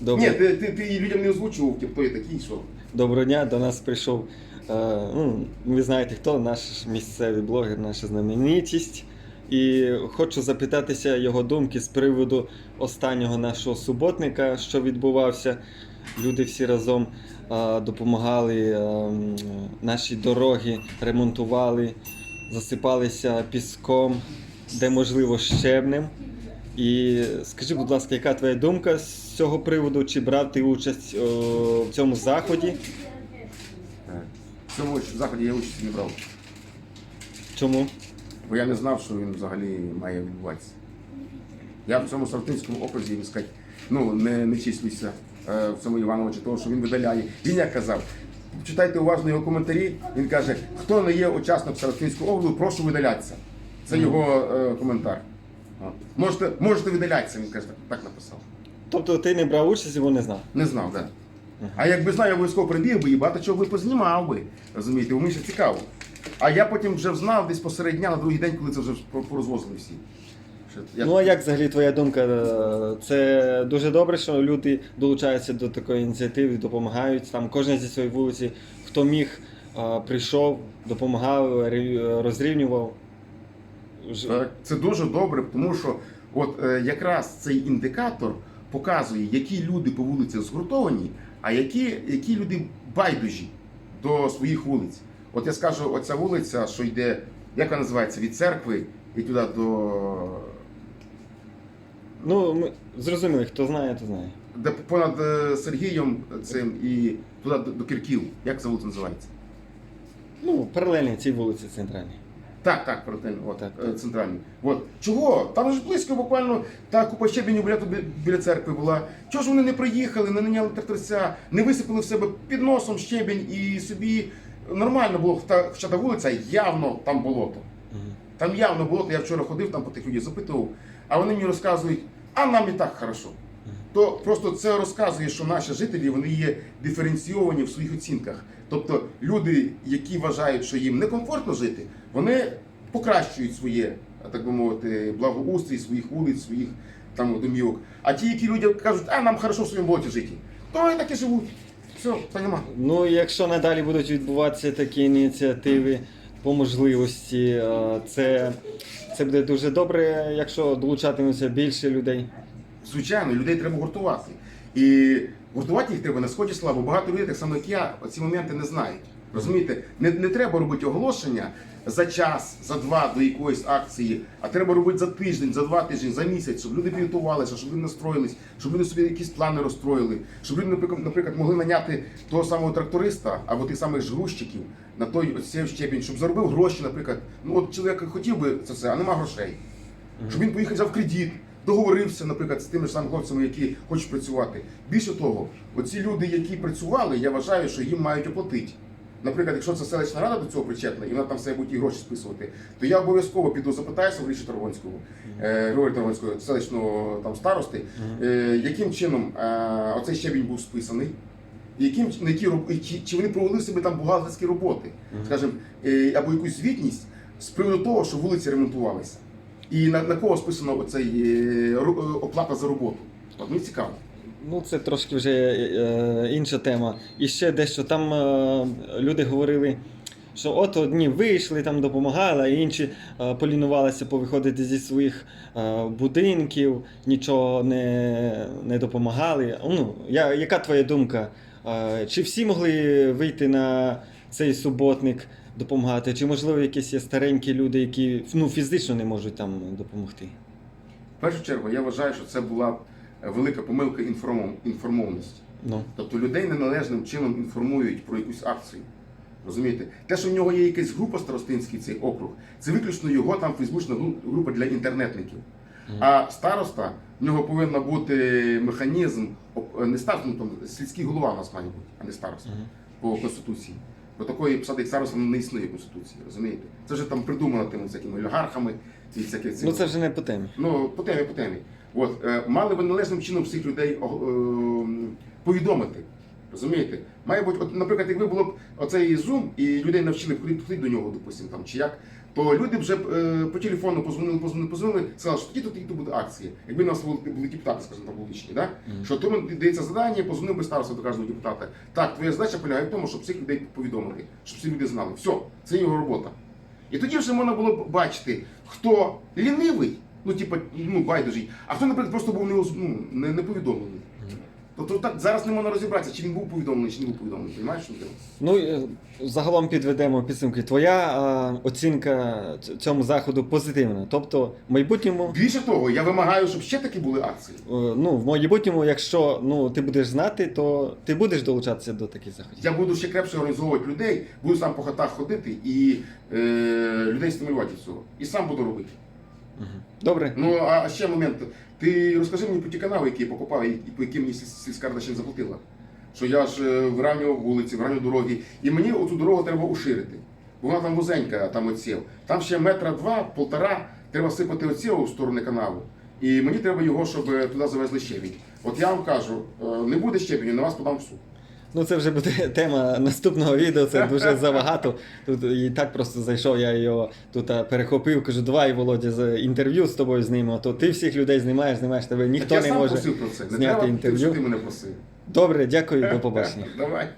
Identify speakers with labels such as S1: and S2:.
S1: Добре.
S2: Ні, ти, ти, ти людям не озвучував, типу, хто я такий, що.
S1: Доброго дня, до нас прийшов. е, ну, ви знаєте хто, наш місцевий блогер, наша знаменитість. І хочу запитатися його думки з приводу останнього нашого суботника, що відбувався. Люди всі разом е, допомагали е, м, наші дороги, ремонтували, засипалися піском, де можливо щебнем. І скажи, будь ласка, яка твоя думка з цього приводу? Чи брав ти участь о, в цьому заході?
S2: Е, В цьому заході я участі не брав.
S1: Чому?
S2: Бо я не знав, що він взагалі має відбуватися. Я в цьому Сартинському окрузі, він сказати, ну, не, не числюся е, в цьому Івановичі, того, що він видаляє. Він як казав, читайте уважно його коментарі, він каже, хто не є учасник Саратинського округу, прошу видалятися. Це його е, коментар. Можете, можете видалятися, він каже, так, написав.
S1: Тобто ти не брав участь бо не знав.
S2: Не знав, так. А якби знав, я обов'язково прибіг би і багато чого би познімав би. Розумієте, мені ще цікаво. А я потім вже знав десь посеред дня на другий день, коли це вже по- порозвозили всі. Я-
S1: Ну а як взагалі твоя думка? Це дуже добре, що люди долучаються до такої ініціативи, допомагають. Там кожен зі своєї вулиці, хто міг, прийшов, допомагав, розрівнював.
S2: Так, Це дуже добре, тому що от е, якраз цей індикатор показує, які люди по вулиці згуртовані, а які, які люди байдужі до своїх вулиць. От я скажу, оця вулиця, що йде, як вона називається, від церкви і туди до.
S1: Ну, ми зрозуміли, хто знає, то знає.
S2: де понад е, Сергієм цим і туди до, Кірків. Як ця вулиця називається?
S1: Ну, паралельно цій вулиці центральній.
S2: Так, так, проти от,
S1: Так,
S2: е,
S1: так.
S2: центральний. От. Чого? Там ж близько буквально та купа щебеню біля, біля церкви була. Чого ж вони не приїхали, не наняли тракторця, не висипали в себе під носом щебень і собі нормально було, хоча та вулиця явно там болото. Там явно болото, я вчора ходив там по тих людей, запитував, а вони мені розказують, а нам і так хорошо. То просто це розказує, що наші жителі вони є диференційовані в своїх оцінках. Тобто люди, які вважають, що їм некомфортно жити, вони покращують своє, так би мовити, благоустрій своїх вулиць, своїх там домівок. А ті, які люди кажуть, а нам хорошо в своєму болоті жити, то і так і живуть. Все, нема.
S1: Ну, якщо надалі будуть відбуватися такі ініціативи по можливості, е, це, це буде дуже добре, якщо долучатиметься більше людей.
S2: Звичайно, людей треба гуртувати. І гуртувати їх треба на сході слава. бо Багато людей, так само як я, ці моменти не знають. Розумієте, не, не треба робити оголошення за час, за два до якоїсь акції, а треба робити за тиждень, за два тижні, за місяць, щоб люди підготувалися, щоб люди настроїлись, щоб люди собі якісь плани розстроїли, щоб люди, наприклад, могли наняти того самого тракториста або тих самих ж грузчиків на той оцей щебінь, щоб заробив гроші, наприклад. Ну от чоловік хотів би це все, а нема грошей. Щоб він поїхав взяв кредит, договорився, наприклад, з тими ж самими хлопцями, які хочуть працювати. Більше того, оці люди, які працювали, я вважаю, що їм мають оплатити. Наприклад, якщо це селищна рада до цього причетна, і вона там все буде ті гроші списувати, то я обов'язково піду запитаюся в Гріші Таргонського, е, Григорія Таргонського, селищного там старости, е, яким чином е, оцей щебінь був списаний. Яким на які чи, чи вони провели себе там бухгалтерські роботи, скажімо, або якусь звітність з приводу того, що вулиці ремонтувалися. І на, на кого списано оцей е, е, оплата за роботу? От мені цікаво.
S1: Ну, це трошки вже е, інша тема. І ще дещо там е, люди говорили, що от одні вийшли, там допомагали, а інші е, полінувалися повиходити зі своїх е, будинків, нічого не, не допомагали. Ну, я, яка твоя думка? Е, чи всі могли вийти на цей суботник допомагати? Чи можливо якісь є старенькі люди, які ну, фізично не можуть там допомогти?
S2: В першу чергу я вважаю, що це була велика помилка інформов- інформованості.
S1: Ну.
S2: Тобто людей неналежним чином інформують про якусь акцію. Розумієте? Те, що в нього є якась група старостинський цей округ, це виключно його там фейсбучна група для інтернетників. А староста в нього повинен бути механізм, не староста, ну там сільський голова у нас має бути, а не староста по конституції. Бо такої посади як староста не існує в конституції, розумієте? Це вже там придумано тими всякими олігархами і всяке
S1: ну це вже не по темі.
S2: Ну, по темі, по темі. От, е, мали би належним чином всіх людей е, повідомити. Розумієте? Має бути, от, наприклад, якби було б оцей Zoom і людей навчили ходити ходити до нього, допустимо, там, чи як, то люди вже е, по телефону позвонили, позвонили, позвонили, сказали, що тоді то буде акції. Якби у нас були, депутати, скажімо так, публічні, да?
S1: Мгм.
S2: що тому дається завдання, позвонив би староста до кожного депутата. Так, твоя задача полягає в тому, щоб всіх людей повідомити, щоб всі люди знали. Все, це його робота. І тоді вже можна було б бачити, хто лінивий, ну типу, ну байдужий, а хто, наприклад, просто був не, ну, не, не повідомлений. Тобто так зараз не можна розібратися, чи він був повідомлений, чи не був повідомлений. Розумієш, що?
S1: Ну, е, загалом підведемо підсумки. Твоя е, оцінка цьому заходу позитивна. Тобто, в майбутньому,
S2: Більше того, я вимагаю, щоб ще такі були акції.
S1: е, ну, в майбутньому, якщо ну, ти будеш знати, то ти будеш долучатися до таких заходів.
S2: Я буду ще крепше організовувати людей, буду сам по хатах ходити і е, людей стимулювати цього. І сам буду робити.
S1: Добре.
S2: Ну а ще момент. Ти розкажи мені про ті канали, які я покупав і по яким мені сільська рада ще не заплатила. Що я ж е, виравнював вулиці, виравнював дороги, і мені оцю дорогу треба уширити. Бо вона там вузенька, там оців. Там ще метра два, полтора, треба сипати оців в сторони каналу. І мені треба його, щоб е, туди завезли щебінь. От я вам кажу, е, не буде щебеню, на вас подам в суд.
S1: Ну, це вже буде тема наступного відео, це дуже забагато. Тут і так просто зайшов, я його тут перехопив, кажу, давай, Володя, з інтерв'ю з тобою знімемо. То ти всіх людей знімаєш, знімаєш тебе, ніхто
S2: я
S1: не
S2: сам
S1: може
S2: просив про це. Не
S1: зняти
S2: треба,
S1: інтерв'ю.
S2: ти мене просив.
S1: Добре, дякую, до побачення.
S2: Давай.